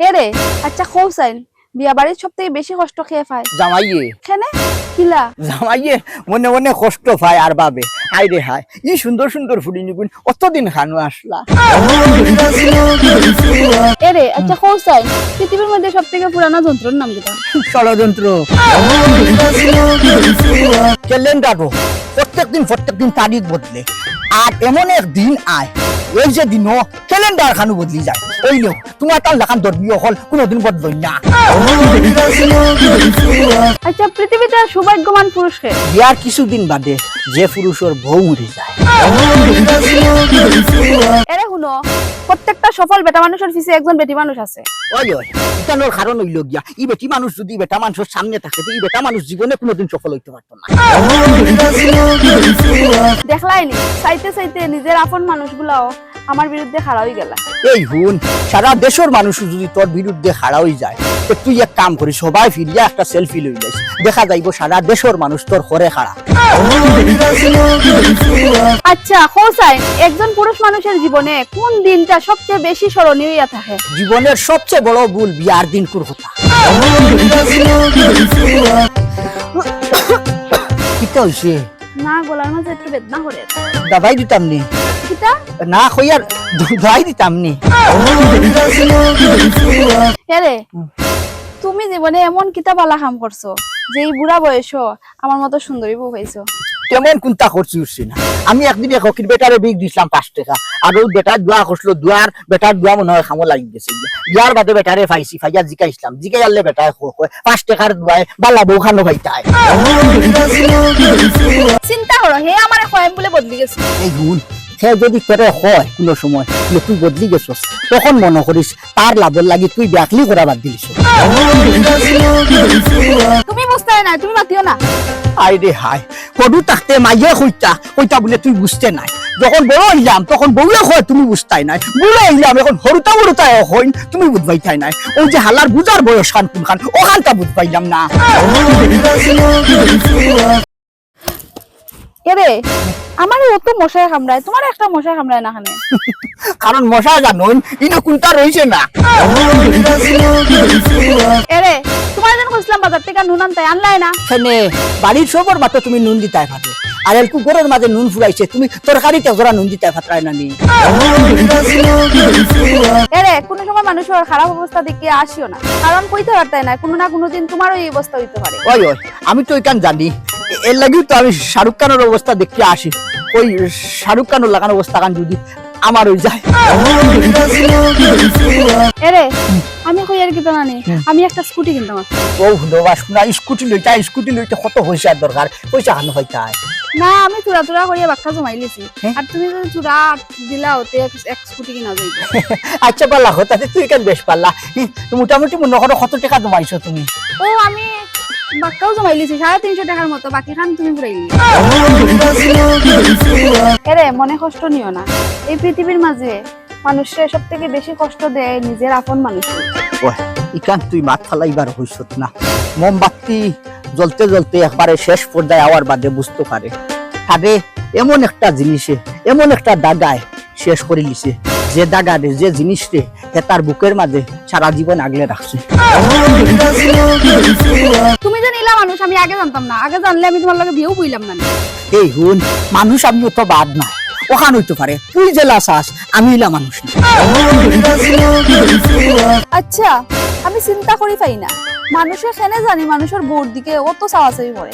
হে রে আচ্ছা খোসাইন বিয়া বাড়ির সব থেকে বেশি কষ্ট খেয়ে পায়? জামাইয়ে। কেনে কিলা? জামাইয়ে মনে মনে কষ্ট পায় আর বাবে। রে হাই ই সুন্দর সুন্দর ফুলি নিগুন অতদিন খানো আসলা। এরে আচ্ছা খোসাইন পৃথিবীর মধ্যে সব থেকে পুরানা যন্ত্রের নাম কিটা ষড়যন্ত্র ক্যালেন্ডারও প্রত্যেকদিন প্রত্যেকদিন তারিখ বদলে। আর এমন এক দিন আয় এই যে দিনও ক্যালেন্ডার খানো বদলি যায়। তোমার তার লেখান ধর্মীয় হল কোনোদিন বদলই না। আচ্ছা পৃথিবীতে সৌভাগ্যবান পুরুষকে? বিয়ার কিছুদিন বাদে যে পুরুষের বউ মরে যায়। এরে শুনো প্রত্যেকটা সফল বেটা মানুষের পিছে একজন বেটি মানুষ আছে। ওই ওই ইতানোর কারণ হইল গিয়া ই বেটি মানুষ যদি বেটা মানুষের সামনে থাকে ই বেটা মানুষ জীবনে কোনোদিন সফল হইতে পারতো না। দেখলাই নি চাইতে চাইতে নিজের আপন মানুষগুলাও আমার বিরুদ্ধে খাড়া হয়ে গেলা। এই হুন সারা দেশের মানুষ যদি তোর বিরুদ্ধে হারা হয়ে যায় তো তুই এক কাম করিস সবাই ফিরিয়া একটা সেলফি লই লাইস। দেখা যাইব সারা দেশের মানুষ তোর হরে খাড়া আচ্ছা হোসাইন একজন পুরুষ মানুষের জীবনে কোন দিনটা সবচেয়ে বেশি স্মরণীয় হইয়া থাকে? জীবনের সবচেয়ে বড় ভুল বিয়ার দিন কুর কথা কিতা হইছে? না গলার মাঝে একটু বেদনা করে। দাবাই দিতাম নি। না কইয়ার দাবাই দিতাম নি। এরে তুমি জীবনে এমন কিতা বালা কাম করছ যে এই বুড়া বয়সও আমার মতো সুন্দরী বউ হয়েছো। তেমন কোনটা করছি উঠছি না। আমি একদিন এক হকির বেটারে বিগ দিছিলাম পাঁচ টাকা। আর ওই বেটার দোয়া করছিল দোয়ার বেটার দোয়া মনে হয় খামো লাগি গেছে। বিয়ার বাদে বেটারে পাইছি ফাইয়া জিকাইছিলাম। জিকাই আনলে বেটায় পাঁচ টাকার দোয়ায় বালা বউ খানো ভাইতায় হে আমার খয়াম বলে বদলি গেছে। এই গুণ সে যদি হয় কোনো সময় যে তুই বদলি গেছস তখন মনে করিস তার লাভের লাগি তুই ব্যাকলি করা বাদ দিলিস তুমি বুঝতে না তুমি মাতিও না। আই রে হাই কদু থাকতে মাইয়ে কইতা কইতা বলে তুই বুঝতে নাই। যখন বড় হইলাম তখন বউয়ে হয় তুমি বুঝতাই নাই। বুড়ো হইলাম এখন হরুতা হরুতা হইন তুমি বুঝবাইতাই নাই। ওই যে হালার বুঝার বয়স খান কোন খান ওখানটা বুঝবাইলাম না। আমার অত কামড়ায় তোমার একটা কামড়ায় না খানে কারণ মশা ইনো কোনটা রইছে না। এরে তোমার যেন কইছিলাম বাজার থেকে নুন আনতে আনলাই না। সেনে বাড়ির সবর মাত্র তুমি নুন দিতাই ফাটে আর এল কুকুরের মাঝে নুন ফুরাইছে তুমি তরকারিতে জোড়া নুন দিতাই ফাটরাই না নি এরে কোনো সময় মানুষের খারাপ অবস্থা দেখে আসিও না কারণ কইতে পারতাই না কোনো না কোনো দিন তোমারও এই অবস্থা হইতে পারে। ওই ওই আমি তো ওইখান জানি এর লাগিও তো আমি শাহরুখ খানের অবস্থা দেখতে আসি। ওই শাহরুখ খানের লাগানো অবস্থা কান যদি আমার ওই যায়। এরে আমি কই আর কিতা নানি আমি একটা স্কুটি কিনতাম। ও স্কুটি লইতা স্কুটি লইতে কত পয়সা দরকার? পয়সা না আমি চূড়া চূড়া করিয়া বাক্কা জমাই লিছি। হ্যাঁ? আর তুমি যদি চূড়া দিলা ওতে এক- স্কুটি কিনা যাইব। আচ্ছা পাল্লা হতাতে তুই কেন বেশ পাল্লা? তো মোটামুটি মনে করো কত টাকা জমাইছো তুমি? ও আমি বাক্কাও জমাই লিছি, সাড়ে তিনশো টাকার মতো, বাকি খান তুমি এরে, মনে কষ্ট নিও না। এই পৃথিবীর মাঝে সব থেকে বেশি কষ্ট দেয় নিজের আপন মানুষ ইকান, তুই মাত ফালাইবার না। মোমবাতি জ্বলতে জ্বলতে একবারে শেষ পর্যায়ে আওয়ার বাদে বুঝতে পারে। তবে এমন একটা জিনিসে, এমন একটা দাগায় শেষ করে লিছে। যে দাগারে যে জিনিস রে হে তার বুকের মাঝে সারা জীবন আগলে রাখছে। তুমি যে নিলা মানুষ আমি আগে জানতাম না। আগে জানলে আমি তোমার লগে বিয়েও বইলাম না। এই হুন মানুষ আমি তো বাদ না। ওখান হইতে পারে তুই জেলা চাস আমি ইলা মানুষ না। আচ্ছা আমি চিন্তা করি পাই না। মানুষের খেনে জানি মানুষের বোর দিকে অত চাওয়াচাই করে।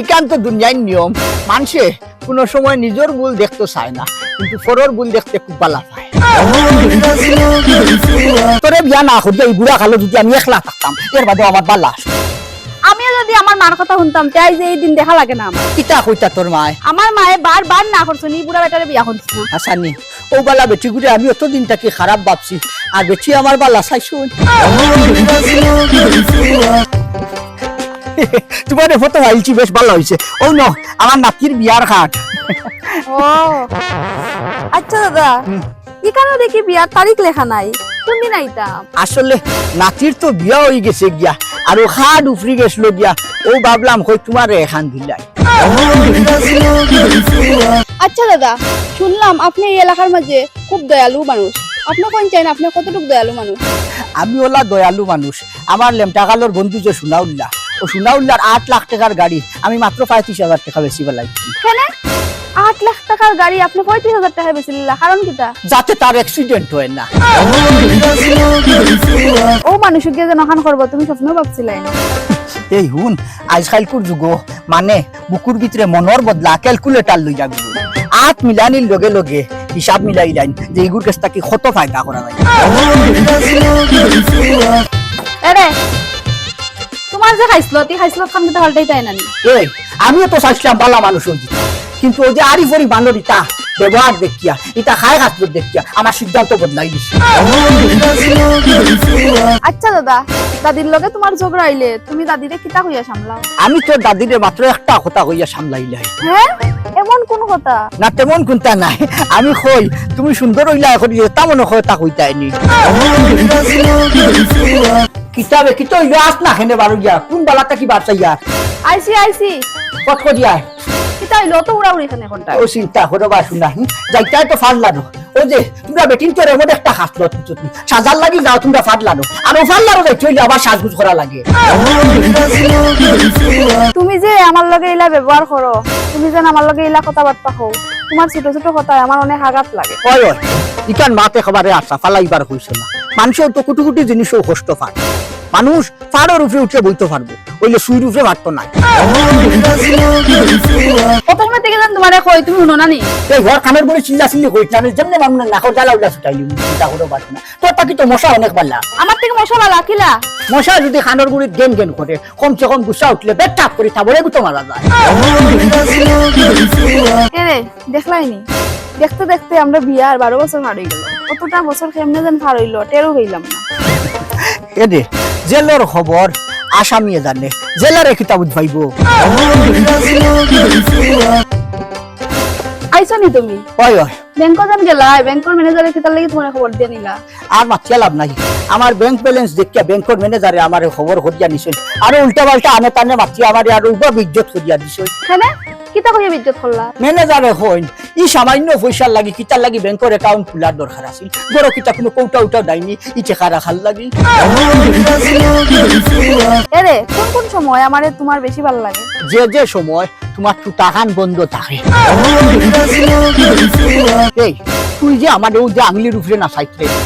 ইকান তো দুনিয়ার নিয়ম। মানুষে কোনো সময় নিজের ভুল দেখতে চায় না কিন্তু পরের ভুল দেখতে খুব ভালো পায়। তোরে বিয়া না করলে এই বুড়া কালো যদি আমি একলা থাকতাম এর বাদে আমার বাল্লা আমিও যদি আমার মার কথা শুনতাম তাই যে এই দিন দেখা লাগে না আমার। কিতা কইতা তোর মায়? আমার মায়ে বার বার না করছ নি বুড়া বেটারে বিয়া করছিস না। হাসানি ও বালা বেটি গুড়ে আমি অত দিন তাকে খারাপ ভাবছি আর বেটি আমার বালা চাইছো তোমার ফটো আইছি বেশ ভালো হয়েছে ও ন আমার নাতির বিয়ার খাট। ও। আচ্ছা দাদা এখানে দেখি বিয়ার তারিখ লেখা নাই। আসলে নাতির তো বিয়া হয়ে গেছে গিয়া আর ও উফরি গেছিল গিয়া ও ভাবলাম কই তোমার এখান দিলাই। আচ্ছা দাদা শুনলাম আপনি এই এলাকার মাঝে খুব দয়ালু মানুষ। আপনি কোন চাই না আপনি কতটুকু দয়ালু মানুষ? আমি ওলা দয়ালু মানুষ আমার লেমটাকালোর বন্ধু যে সোনাউল্লাহ। ও সোনাউল্লার আট লাখ টাকার গাড়ি আমি মাত্র পঁয়ত্রিশ হাজার টাকা বেশি বেলাইছি কেন? আট লাখ টাকার গাড়ি আপনি পঁয়ত্রিশ হাজার টাকা বেশি কারণ কিটা? যাতে তার অ্যাক্সিডেন্ট হয় না। ও মানুষকে করব তুমি স্বপ্নও ভাবছিলাই না। এই হুন আজকালকুর যুগ মানে বুকুর ভিতরে মনের বদলা ক্যালকুলেটার লই যাবি আট মিলানির লগে লগে হিসাব মিলাই যাই যে এইগুর কাছ থেকে কত ফায়দা করা যায়। এরে তোমার যে খাইছিল তুই খাইছিল খান কিটা হলটাই তাই নানি এই আমিও তো চাইছিলাম বালা মানুষ হয়েছি কিন্তু ওই যে আরি ফরি বানর ইটা ব্যবহার দেখিয়া ইটা খায় গাছ দেখিয়া আমার সিদ্ধান্ত বদলাই দিছে। আচ্ছা দাদা দাদির লগে তোমার ঝগড়া আইলে তুমি দাদিরে কিতা কইয়া সামলাও? আমি তো দাদিরে মাত্র একটা কথা কইয়া সামলাইলাই হ্যাঁ? এমন কোন কথা? না তেমন কোনটা নাই। আমি কই তুমি সুন্দর হইলা এখন তা মনে হয় তা কইতাইনি কিতাবে কিতো হইল আস না হেনে বারো গিয়া কোন বালাটা কি বাচ্চা ইয়া আইসি আইসি। কত করিয়া হইল তো উড়াউড়ি খানে কোনটা ও চিন্তা করো বা শুনা তো ও যে তোমরা এমন একটা হাসলো তুমি সাজার লাগি যাও তোমরা আর ও ফাড়লানো যাইতে হইলে আবার সাজগুজ করা লাগে। তুমি যে আমার লগে ইলা ব্যবহার করো তুমি যেন আমার লগে ইলা কথাবার্তা হও তোমার ছোট ছোট কথায় আমার অনেক আঘাত লাগে। ওই ওই ইকান মাতে খাবারে আসা ফালাইবার হইছে না। মানুষের তো কুটি কুটি জিনিসও কষ্ট পায়। মানুষ ফাড়ের উপরে উঠে বইতে পারব। ওইলে সুই উপরে পারতো না। কত সময় থেকে যেন তোমারে কই তুমি শুনো না নি? এই ঘর খানের বলে চিল্লা চিল্লি করিস না যেমনি মানুষ নাকর জ্বালা উল্লা ছুটাইলি চিন্তা করে পারছি না। তোর তাকি তো মশা অনেক আমার থেকে লাকিলা মশা যদি খানের গেন করে কমসে কম গুসা উঠলে বেট টাপ করে থাবলে গুতো মারা যায়। এরে দেখলাই নি? দেখতে দেখতে আমরা বিয়ার বারো বছর পার হয়ে গেল। কতটা বছর কেমনে যেন পার হইল টেরও হইলাম না। এদে জেলের খবর আসামিয়ে জানে জেলারে কিতাব উদ্ভাইব। আইছো তুমি? ওই ওই ব্যাংক যেন গেলা ব্যাংকের ম্যানেজারের কিতার লাগি তোমার খবর দিয়ে নিলা? আর মাতিয়া লাভ নাই? আমার ব্যাংক ব্যালেন্স দেখিয়া ব্যাংকের ম্যানেজারে আমার খবর করিয়া নিছিল। আর উল্টা পাল্টা আনে তানে মাতিয়া আমার আর উবা বিজ্জত করিয়া দিছিল। হ্যাঁ কিতা কইয়া বিদ্যুৎ করলা ম্যানেজারে হইন ই সামান্য পয়সার লাগি কিতার লাগি ব্যাংকের অ্যাকাউন্ট খোলার দরকার আছিল। বড় কিতা কোনো কৌটা উটা দেয়নি ই টেকা রাখার লাগি। এরে কোন কোন সময় আমারে তোমার বেশি ভালো লাগে? যে যে সময় তোমার টুটাহান বন্ধ থাকে। এই তুই যে আমার যে আঙুলির উপরে না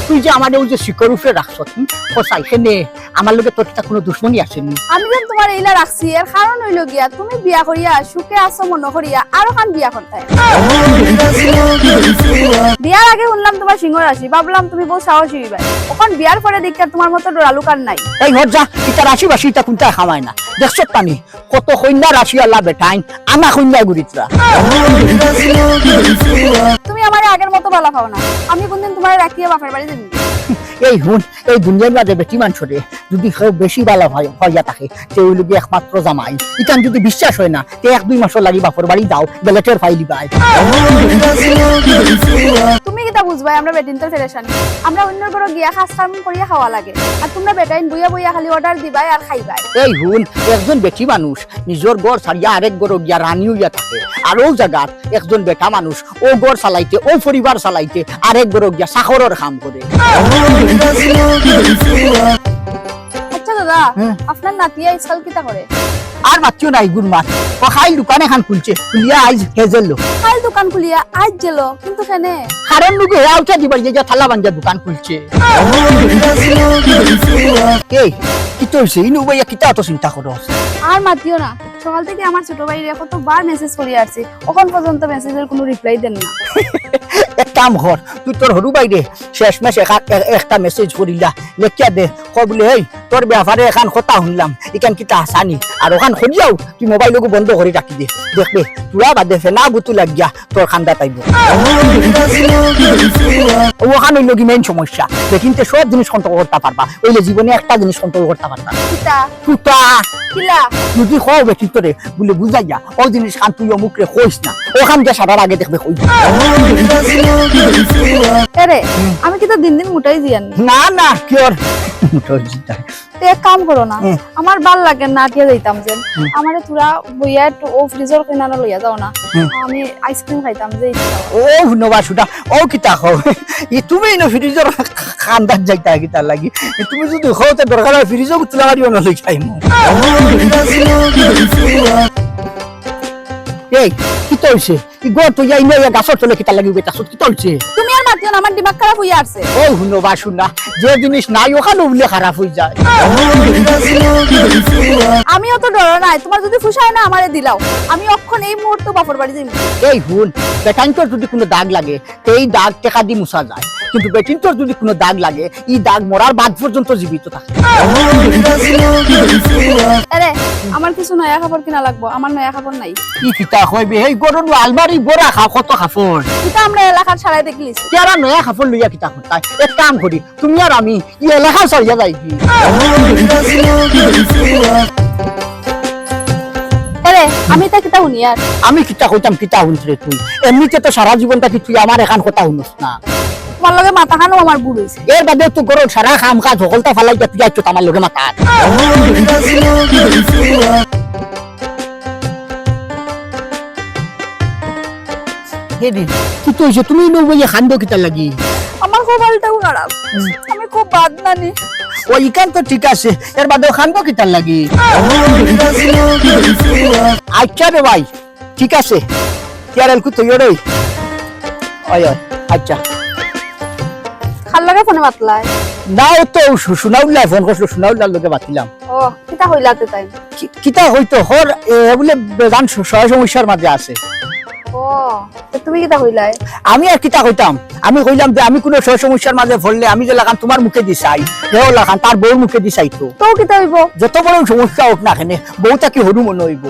তুই যে আমার যে শিকর উপরে রাখছ সেনে আমার লোকে তোর কোনো দুশ্মনী আসেনি আমি যেন তোমার এইলা রাখছি এর কারণ হইল গিয়া তুমি বিয়া করিয়া সুখে আছো করিয়া আরও খান বিয়া করতে বিয়ার আগে শুনলাম তোমার সিংহ রাশি ভাবলাম তুমি বহু সাহসী হইবা। এখন বিয়ার পরে দেখিয়া তোমার মতো ডরালুকার নাই। এই ঘর যা ইটা রাশি বাসি ইটা কোনটা খামায় না। দেখছ পানি কত কন্যা রাশি আল্লাহ বেটাইন আনা কন্যা গুরিতরা তুমি আমার আগের মতো ভালো পাও না। আমি কোনদিন তোমার রাখিয়া বাপের বাড়ি এই হুন এই দুনিয়ার মাঝে বেটি মানুষরে যদি কেউ বেশি ভালো হয় হইয়া থাকে সে ওই লোক একমাত্র জামাই। ইটান যদি বিশ্বাস হয় না তে এক দুই মাসের লাগি বাপর বাড়ি দাও বেলেটের ফাইলি পাই তুমি কিতা বুঝবাই আমরা ফেরেশানি আমরা অন্য ঘর গিয়া খাস কাম করিয়া খাওয়া লাগে। আর তোমরা বেটাইন বইয়া বইয়া খালি অর্ডার দিবাই আর খাইবাই। এই হুন একজন বেটি মানুষ নিজের গড় ছাড়িয়া আরেক গড় গিয়া রানী হইয়া থাকে। আর ও জায়গাত একজন বেটা মানুষ ও গড় চালাইতে ও পরিবার চালাইতে আরেক গড় গিয়া চাকরের কাম করে আচ্ছা দাদা হ্যাঁ। আপনার কিতা করে? আর মাতিও নাই গুর মাত ও খাইল দোকান এখন খুলছে খুলিয়া আইজ হেজেল। লো দোকান খুলিয়া আজ গেল কিন্তু কেনে? কারণ লোক হেরা উঠা দিবার যে থালা বাঞ্জা দোকান খুলছে। এই কি তো হইছে? ইনু ভাইয়া কিতা অত চিন্তা করো? আর মাতিও না। সকাল থেকে আমার ছোট ভাইরে কতবার মেসেজ করি আসছি। ওখান পর্যন্ত মেসেজের কোনো রিপ্লাই দেন না। এক কাম কর তুই তোর হরু বাইরে শেষ মাস একটা মেসেজ করিলা লেখিয়া দে কয় বলে এই তোর ব্যাপারে এখান কথা শুনলাম এখান কিতা হাসানি আর ওখান সরিয়াও তুই মোবাইলকে বন্ধ করে রাখি দে দেখবে তুলা বাদে ফেনা বুতু লাগিয়া তোর খান্দা পাইব ওখান হইল কি মেইন সমস্যা। দেখিনতে সব জিনিস কন্ট্রোল করতে পারবা ওইলে জীবনে একটা জিনিস কন্ট্রোল করতে পারবা কিতা। যদি কও বেটি তোরে বলে বুঝাইয়া ও জিনিস খান তুই মুখরে কইস না ও খান যে সারার আগে দেখবে কই আমি কিন্তু দিন দিন মোটাই না? না কি তো এক কাম করো না আমার ভালো লাগে না দিয়ে যাইতাম যে আমারে তোরা বইয়া একটু ও ফ্রিজর কিনানো লইয়া যাও না। আমি আইসক্রিম খাইতাম যে ও নবা সুটা ও কিতা খাও ই তুমি ন ফ্রিজর খান্দার যাইতা কিতা লাগি? তুমি যদি খাওতে দরকার হয় ফ্রিজও তুলা মারিও না লই খাইমু এই কি তলছে? ই গো তো যাই নয়া তলে কিতা লাগি বেটা সত কি তলছে? তুমি আর মাতিও না আমার দিমাগ খারাপ আসছে ও হুনবা শুনা যে জিনিস নাই ওখানে উবলে খারাপ হয়ে যায়। আমিও তো ডর নাই তোমার যদি ফুসায় না আমারে দিলাও আমি অক্ষণ এই মুহূর্তে বাপর বাড়ি যাই এই হুন তোর যদি কোনো দাগ লাগে এই দাগ টেকা দি মুছা যায়। কিন্তু বেটিন তোর যদি কোনো দাগ লাগে এই দাগ মরার বাদ পর্যন্ত জীবিত থাকে। আরে আমার কিছু নয়া খাবার কিনা লাগবো আমার নয়া খাবার নাই। কি কিতা হইবে এই গরুর আলমারি বড়া খা কত খাফর এটা আমরা এলাকার ছাড়াই দেখলিস কেরা নয়া খাফর লইয়া কিতা করতাই এক কাম করি তুমি আর আমি ই এলাকা সরিয়া যাই কি আমি তা কিতা শুনি আর আমি কিতা কইতাম কিতা শুনছ রে তুই? এমনিতে তো সারা জীবনটা কি তুই আমার এখান কথা শুনস না। তোমার লগে মাথাখানো আমার বুড় হইছে। এর বাদে তো সারা খাম কাজ সকলটা ফালাই দিয়া তুই আমার লগে মাথা কি তো হইছে? তুমি নবই খান্দ কিতা লাগি? আমার খারাপ। আমি খুব বাদ নানি। তো ঠিক আছে। এর বাদে খান্দ কিতা লাগি? আচ্ছা রে ভাই ঠিক আছে। তিয়ারেল কু ওই ওই আচ্ছা। ফোনে নাও তো ফোন করছিল লোকে বাতিলাম ও কিতা হইলাতে তাই কিতা হইতো হর এ, বলে বেদান সহ সমস্যার মাঝে আছে ও তুমি কিতা হইলাই আমি আর কিতা কইতাম আমি কইলাম যে আমি কোনো সহ সমস্যার মাঝে পড়লে আমি যে লাগান তোমার মুখে দি চাই হেও লাগান তার বউর মুখে দি চাইতো তো কিতা হইব যত বড় সমস্যা হোক না কেনে বউটা কি হরু মনে হইব